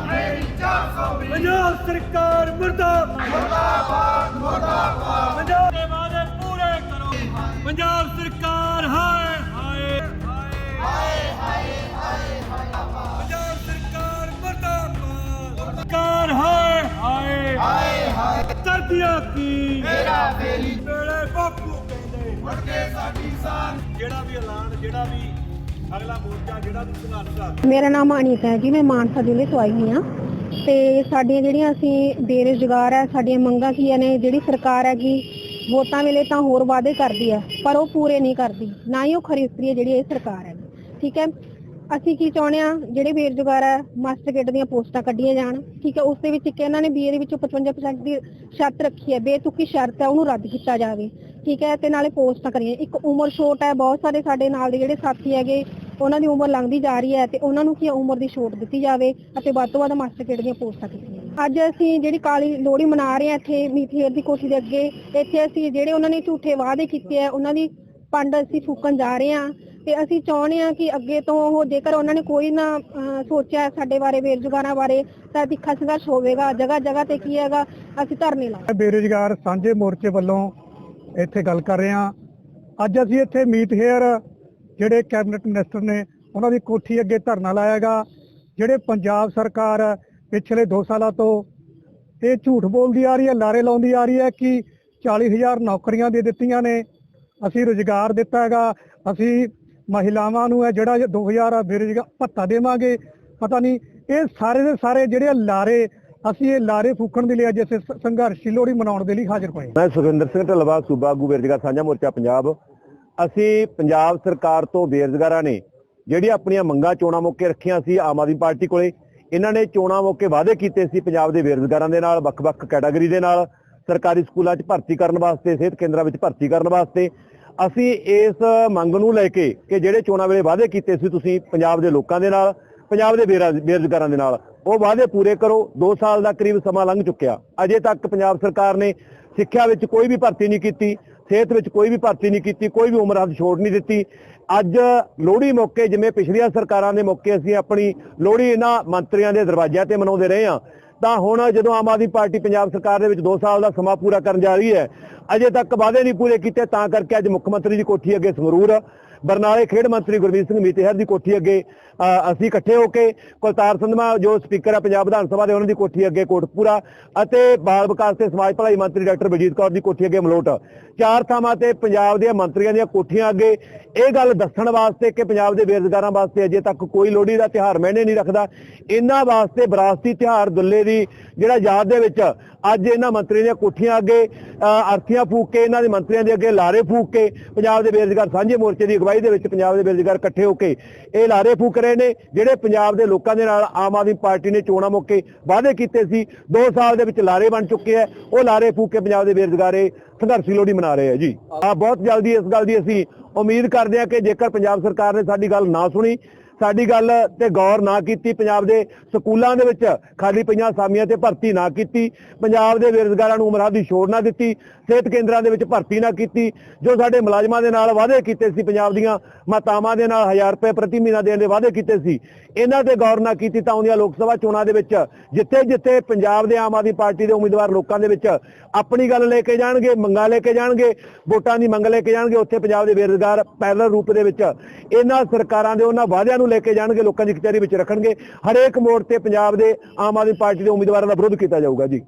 ਪੰਜਾਬ ਸਰਕਾਰ ਮੁਰਦਾਬਾਦ। ਮੁਰਦਾਬਾਦ ਮੁਰਦਾਬਾਦ ਪੰਜਾਬ ਦੇ ਵਾਅਦੇ ਪੂਰੇ ਕਰੋ। ਪੰਜਾਬ ਸਰਕਾਰ ਹਾਏ ਹਾਏ। ਹਾਏ ਹਾਏ ਪੰਜਾਬ ਸਰਕਾਰ ਮੁਰਦਾਬਾਦ। ਸਰਕਾਰ ਹਾਏ ਹਾਏ। ਹਾਏ ਹਾਏ ਕਰਦੀਆਂ ਕੀ? ਮੇਰਾ ਫੇਰੀ। ਵੇਲੇ ਬਾਪੂ ਕਹਿੰਦੇ ਮੁੜ ਕੇ ਸਾਡੀ ਸਾਨ ਜਿਹੜਾ ਵੀ ਐਲਾਨ ਜਿਹੜਾ ਵੀ ਅਗਲਾ ਮੋਰਚਾ ਜਿਹੜਾ ਵੀ ਸੰਘਰਸ਼ ਆ ਮੇਰਾ ਨਾਮ ਅਨੀਤਾ ਹੈ ਜੀ, ਮੈਂ ਮਾਨਸਾ ਜ਼ਿਲ੍ਹੇ ਤੋਂ ਆਈ ਹਾਂ। ਤੇ ਸਾਡੀਆਂ ਜਿਹੜੀਆਂ ਅਸੀਂ ਬੇਰੁਜ਼ਗਾਰ ਹੈ, ਸਾਡੀਆਂ ਮੰਗਾਂ ਕੀਆਂ ਨੇ, ਜਿਹੜੀ ਸਰਕਾਰ ਹੈਗੀ, ਵੋਟਾਂ ਵੇਲੇ ਤਾਂ ਹੋਰ ਵਾਅਦੇ ਕਰਦੀ ਹੈ, ਪਰ ਉਹ ਪੂਰੇ ਨਹੀਂ ਕਰਦੀ, ਨਾ ਹੀ ਉਹ ਖਰੀਦਦੀ ਹੈ ਜਿਹੜੀ ਇਹ ਸਰਕਾਰ ਹੈ। ਠੀਕ ਹੈ? ਅਸੀਂ ਕੀ ਚਾਹੁੰਦੇ ਆ ਜਿਹੜੇ ਬੇਰੁਜ਼ਗਾਰ ਹੈ ਮਾਸਟਰ ਗੇਟ ਦੀਆਂ ਪੋਸਟਾਂ ਕੱਢੀਆਂ ਜਾਣ। ਠੀਕ ਹੈ? ਉਸ ਦੇ ਵਿੱਚ ਇੱਕ ਇਹਨਾਂ ਨੇ ਬੀਏ ਦੇ ਵਿੱਚੋਂ 55% ਦੀ ਸ਼ਰਤ ਰੱਖੀ ਹੈ, ਬੇਤੁਕੀ ਸ਼ਰਤ ਹੈ, ਉਹਨੂੰ ਰੱਦ ਕੀਤਾ ਜਾਵੇ। ਠੀਕ ਹੈ ਤੇ ਨਾਲੇ ਪੋਸਟਾਂ ਕਰੀਏ ਇੱਕ ਉਮਰ ਛੋਟ ਹੈ ਬਹੁਤ ਸਾਰੇ ਸਾਡੇ ਨਾਲ ਦੇ ਜਿਹੜੇ ਸਾਥੀ ਹੈਗੇ ਉਹਨਾਂ ਦੀ ਉਮਰ ਲੰਘਦੀ ਜਾ ਰਹੀ ਹੈ ਤੇ ਉਹਨਾਂ ਨੂੰ ਕੀ ਹੈ, ਉਮਰ ਦੀ ਛੋਟ ਦਿੱਤੀ ਜਾਵੇ ਅਤੇ ਵੱਧ ਤੋਂ ਵੱਧ ਮਾਸਟਰ ਗੇਟ ਦੀਆਂ ਪੋਸਟਾਂ ਕੀਤੀਆਂ ਜਾਣ। ਅੱਜ ਅਸੀਂ ਜਿਹੜੀ ਕਾਲੀ ਲੋਹੜੀ ਮਨਾ ਰਹੇ ਹਾਂ ਇੱਥੇ ਮੀਠੀਅਰ ਦੀ ਕੋਠੀ ਦੇ ਅੱਗੇ ਇੱਥੇ ਅਸੀਂ ਜਿਹੜੇ ਉਹਨਾਂ ਨੇ ਝੂਠੇ ਵਾਅਦੇ ਕੀਤੇ ਆ ਉਹਨਾਂ ਦੀ ਪੰਡ ਅਸੀਂ ਫੂਕਣ ਜਾ ਰਹੇ ਹਾਂ ਤੇ ਅਸੀਂ ਚਾਹੁੰਦੇ ਹਾਂ ਕਿ ਅੱਗੇ ਤੋਂ ਉਹ ਜੇਕਰ ਉਹਨਾਂ ਨੇ ਕੋਈ ਨਾ ਅਹ, ਸੋਚਿਆ ਸਾਡੇ ਬਾਰੇ ਬੇਰੁਜ਼ਗਾਰਾਂ ਬਾਰੇ ਤਾਂ ਤਿੱਖਾ ਸੰਘਰਸ਼ ਹੋਵੇਗਾ ਜਗ੍ਹਾ ਜਗ੍ਹਾ ਤੇ ਕੀ ਹੈਗਾ ਅਸੀਂ ਧਰਨੇ ਲਾਵਾਂਗੇ ਬੇਰੁਜ਼ਗਾਰ ਸਾਂਝੇ ਮੋਰਚੇ ਵੱਲੋਂ ਇੱਥੇ ਗੱਲ ਕਰ ਰਹੇ ਹਾਂ। ਅੱਜ ਅਸੀਂ ਇੱਥੇ ਮੀਤ ਹੇਅਰ, ਜਿਹੜੇ ਕੈਬਨਿਟ ਮਿਨਿਸਟਰ ਨੇ, ਉਹਨਾਂ ਦੀ ਕੋਠੀ ਅੱਗੇ ਧਰਨਾ ਲਾਇਆਗਾ ਜਿਹੜੇ ਪੰਜਾਬ ਸਰਕਾਰ ਪਿਛਲੇ 2 ਸਾਲਾਂ ਤੋਂ ਇਹ ਝੂਠ ਬੋਲਦੀ ਆ ਰਹੀ ਹੈ, ਲਾਰੇ ਲਾਉਂਦੀ ਆ ਰਹੀ ਹੈ ਕਿ 40000 ਨੌਕਰੀਆਂ ਦੇ ਦਿੱਤੀਆਂ ਨੇ। ਅਸੀਂ ਰੁਜ਼ਗਾਰ ਦਿੱਤਾ ਹੈਗਾ। ਅਸੀਂ ਮਹਿਲਾਵਾਂ ਨੂੰ ਹੈ ਜਿਹੜਾ 2000 ਬੇਰੁਜ਼ਗਾਰ ਭੱਤਾ ਦੇਵਾਂਗੇ। ਪਤਾ ਨਹੀਂ, ਇਹ ਸਾਰੇ ਦੇ ਸਾਰੇ ਜਿਹੜੇ ਲਾਰੇ ਅਸੀਂ ਇਹ ਲਾਰੇ ਫੂਕਣ ਦੇ ਲਈ ਅੱਜ ਇਸ ਸੰਘਰਸ਼ੀ ਲੋਹੜੀ ਮਨਾਉਣ ਦੇ ਲਈ ਹਾਜ਼ਰ ਹੋਏ ਮੈਂ ਸੁਖਿੰਦਰ ਸਿੰਘ ਢਲਵਾ ਸੂਬਾ ਆਗੂ ਬੇਰੁਜ਼ਗਾਰ ਸਾਂਝਾ ਮੋਰਚਾ ਪੰਜਾਬ। ਅਸੀਂ ਪੰਜਾਬ ਸਰਕਾਰ ਤੋਂ ਬੇਰੁਜ਼ਗਾਰਾਂ ਨੇ ਜਿਹੜੀ ਆਪਣੀਆਂ ਮੰਗਾਂ ਚੋਣਾਂ ਮੌਕੇ ਰੱਖੀਆਂ ਸੀ ਆਮ ਆਦਮੀ ਪਾਰਟੀ ਕੋਲੇ, ਇਹਨਾਂ ਨੇ ਚੋਣਾਂ ਮੌਕੇ ਵਾਅਦੇ ਕੀਤੇ ਸੀ ਪੰਜਾਬ ਦੇ ਬੇਰੁਜ਼ਗਾਰਾਂ ਦੇ ਨਾਲ, ਵੱਖ-ਵੱਖ ਕੈਟਾਗਰੀ ਦੇ ਨਾਲ, ਸਰਕਾਰੀ ਸਕੂਲਾਂ 'ਚ ਭਰਤੀ ਕਰਨ ਵਾਸਤੇ, ਸਿਹਤ ਕੇਂਦਰਾਂ ਵਿੱਚ ਭਰਤੀ ਕਰਨ ਵਾਸਤੇ। ਅਸੀਂ ਇਸ ਮੰਗ ਨੂੰ ਲੈ ਕੇ ਕਿ ਜਿਹੜੇ ਚੋਣਾਂ ਵੇਲੇ ਵਾਅਦੇ ਕੀਤੇ ਸੀ ਤੁਸੀਂ ਪੰਜਾਬ ਦੇ ਲੋਕਾਂ ਦੇ ਨਾਲ ਪੰਜਾਬ ਦੇ ਬੇਰਾ- ਬੇਰੁਜ਼ਗਾਰਾਂ ਦੇ ਨਾਲ। ਉਹ ਵਾਅਦੇ ਪੂਰੇ ਕਰੋ। 2 ਸਾਲ ਦਾ ਕਰੀਬ ਸਮਾਂ ਲੰਘ ਚੁੱਕਿਆ। ਅਜੇ ਤੱਕ ਪੰਜਾਬ ਸਰਕਾਰ ਨੇ ਸਿੱਖਿਆ ਵਿੱਚ ਕੋਈ ਵੀ ਭਰਤੀ ਨਹੀਂ ਕੀਤੀ, ਸਿਹਤ ਵਿੱਚ ਕੋਈ ਵੀ ਭਰਤੀ ਨਹੀਂ ਕੀਤੀ, ਕੋਈ ਵੀ ਉਮਰ ਹੱਦ ਛੋੜ ਨਹੀਂ ਦਿੱਤੀ। ਅੱਜ ਲੋਹੜੀ ਮੌਕੇ ਜਿਵੇਂ ਪਿਛਲੀਆਂ ਸਰਕਾਰਾਂ ਦੇ ਮੌਕੇ ਅਸੀਂ ਆਪਣੀ ਲੋਹੜੀ ਇਹਨਾਂ ਮੰਤਰੀਆਂ ਦੇ ਦਰਵਾਜ਼ਿਆਂ ਤੇ ਮਨਾਉਂਦੇ ਰਹੇ ਹਾਂ, ਤਾਂ ਹੁਣ ਜਦੋਂ ਆਮ ਆਦਮੀ ਪਾਰਟੀ ਪੰਜਾਬ ਸਰਕਾਰ ਦੇ ਵਿੱਚ 2 ਸਾਲ ਦਾ ਸਮਾਂ ਪੂਰਾ ਕਰਨ ਜਾ ਰਹੀ ਹੈ, ਅਜੇ ਤੱਕ ਵਾਅਦੇ ਨਹੀਂ ਪੂਰੇ ਕੀਤੇ, ਤਾਂ ਕਰਕੇ ਅੱਜ ਮੁੱਖ ਮੰਤਰੀ ਦੀ ਕੋਠੀ ਅੱਗੇ ਸੰਗਰੂਰ ਬਰਨਾਲੇ ਖੇਡ ਮੰਤਰੀ ਗੁਰਮੀਤ ਸਿੰਘ ਮੀਤੇਹਰ ਦੀ ਕੋਠੀ ਅੱਗੇ ਅਸੀਂ ਇਕੱਠੇ ਹੋ ਕੇ ਕੁਲਤਾਰ ਸੰਧਮਾ ਜੋ ਸਪੀਕਰ ਹੈ ਪੰਜਾਬ ਵਿਧਾਨ ਸਭਾ ਦੇ, ਉਹਨਾਂ ਦੀ ਕੋਠੀ ਅੱਗੇ ਕੋਟਪੂਰਾ ਅਤੇ ਬਾਲ ਵਿਕਾਸ ਤੇ ਸਮਾਜ ਭਲਾਈ ਮੰਤਰੀ ਡਾਕਟਰ ਬਲਜੀਤ ਕੌਰ ਦੀ ਕੋਠੀ ਅੱਗੇ ਮਲੋਟ। ਚਾਰ ਥਾਵਾਂ ਤੇ ਪੰਜਾਬ ਦੇ ਮੰਤਰੀਆਂ ਦੀਆਂ ਕੋਠੀਆਂ ਅੱਗੇ, ਇਹ ਗੱਲ ਦੱਸਣ ਵਾਸਤੇ ਕਿ ਪੰਜਾਬ ਦੇ ਬੇਰੁਜ਼ਗਾਰਾਂ ਵਾਸਤੇ ਅਜੇ ਤੱਕ ਕੋਈ ਲੋਹੜੀ ਦਾ ਤਿਉਹਾਰ ਮੈਨੇ ਨਹੀਂ ਰੱਖਦਾ। ਇਹਨਾਂ ਵਾਸਤੇ ਵਿਰਾਸਤੀ ਤਿਉਹਾਰ ਦੁੱਲੇ ਦੀ, ਜਿਹੜਾ ਯਾਦ ਦੇ ਵਿੱਚ ਅੱਜ ਇਹਨਾਂ ਮੰਤਰੀਆਂ ਦੀਆਂ ਕੋਠੀਆਂ ਅੱਗੇ ਅਰਥੀਆਂ ਫੂਕ ਕੇ, ਇਹਨਾਂ ਦੇ ਮੰਤਰੀਆਂ ਦੇ ਅੱਗੇ ਲਾਰੇ ਫੂਕ ਕੇ ਪੰਜਾਬ ਦੇ ਬੇਰੁਜ਼ਗਾਰ ਸਾਂਝੇ ਮੋਰਚੇ ਦੀ ਅਗਵਾਈ ਦੇ ਵਿੱਚ ਪੰਜਾਬ ਦੇ ਬੇਰੁਜ਼ਗਾਰ ਇਕੱਠੇ ਹੋ ਕੇ ਇਹ ਲਾਰੇ ਫੂਕ ਰਹੇ ਨੇ ਜਿਹੜੇ ਪੰਜਾਬ ਦੇ ਲੋਕਾਂ ਦੇ ਨਾਲ ਆਮ ਆਦਮੀ ਪਾਰਟੀ ਨੇ ਚੋਣਾਂ ਮੌਕੇ ਵਾਅਦੇ ਕੀਤੇ ਸੀ 2 ਸਾਲ ਦੇ ਵਿੱਚ ਲਾਰੇ ਬਣ ਚੁੱਕੇ ਆ ਉਹ ਲਾਰੇ ਫੂਕ ਕੇ ਪੰਜਾਬ ਦੇ ਬੇਰੁਜ਼ਗਾਰੇ ਸੰਘਰਸ਼ੀ ਲੋਹੜੀ ਮਨਾ ਰਹੇ ਆ ਜੀ। ਆ ਬਹੁਤ ਜਲਦੀ ਇਸ ਗੱਲ ਦੀ ਅਸੀਂ ਉਮੀਦ ਕਰਦੇ ਹਾਂ ਕਿ ਜੇਕਰ ਪੰਜਾਬ ਸਰਕਾਰ ਨੇ ਸਾਡੀ ਗੱਲ ਨਾ ਸੁਣੀ ਸਾਡੀ ਗੱਲ ਤੇ ਗੌਰ ਨਾ ਕੀਤੀ, ਪੰਜਾਬ ਦੇ ਸਕੂਲਾਂ ਦੇ ਵਿੱਚ ਖਾਲੀ ਪਈਆਂ ਅਸਾਮੀਆਂ ਤੇ ਭਰਤੀ ਨਾ ਕੀਤੀ, ਪੰਜਾਬ ਦੇ ਬੇਰੁਜ਼ਗਾਰਾਂ ਨੂੰ ਉਮਰਾਂ ਦੀ ਛੋੜ ਨਾ ਦਿੱਤੀ, ਸਿਹਤ ਕੇਂਦਰਾਂ ਦੇ ਵਿੱਚ ਭਰਤੀ ਨਾ ਕੀਤੀ, ਜੋ ਸਾਡੇ ਮੁਲਾਜ਼ਮਾਂ ਦੇ ਨਾਲ ਵਾਅਦੇ ਕੀਤੇ ਸੀ, ਪੰਜਾਬ ਦੀਆਂ ਮਾਤਾਵਾਂ ਦੇ ਨਾਲ 1000 ਰੁਪਏ ਪ੍ਰਤੀ ਮਹੀਨਾ ਦੇਣ ਦੇ ਵਾਅਦੇ ਕੀਤੇ ਸੀ, ਇਹਨਾਂ ਤੇ ਗੌਰ ਨਾ ਕੀਤੀ ਤਾਂ ਆਉਂਦੀਆਂ ਲੋਕ ਸਭਾ ਚੋਣਾਂ ਦੇ ਵਿੱਚ ਜਿੱਥੇ ਜਿੱਥੇ ਪੰਜਾਬ ਦੇ ਆਮ ਆਦਮੀ ਪਾਰਟੀ ਦੇ ਉਮੀਦਵਾਰ ਲੋਕਾਂ ਦੇ ਵਿੱਚ ਆਪਣੀ ਗੱਲ ਲੈ ਕੇ ਜਾਣਗੇ, ਮੰਗਾਂ ਲੈ ਕੇ ਜਾਣਗੇ, ਵੋਟਾਂ ਦੀ ਮੰਗ ਲੈ ਕੇ ਜਾਣਗੇ, ਉੱਥੇ ਪੰਜਾਬ ਦੇ ਬੇਰੁਜ਼ਗਾਰ ਪੈਰਲਲ ਰੂਪ ਦੇ ਵਿੱਚ ਇਹਨਾਂ ਸਰਕਾਰਾਂ ਦੇ ਉਹਨਾਂ ਵਾਅਦਿਆਂ ਨੂੰ ਲੈ ਕੇ ਜਾਣਗੇ, ਲੋਕਾਂ ਦੀ ਕਚਹਿਰੀ ਵਿੱਚ ਰੱਖਣਗੇ। ਹਰੇਕ ਮੋੜ ਤੇ ਪੰਜਾਬ ਦੇ ਆਮ ਆਦਮੀ ਪਾਰਟੀ ਦੇ ਉਮੀਦਵਾਰਾਂ ਦਾ ਵਿਰੋਧ ਕੀਤਾ ਜਾਊਗਾ ਜੀ।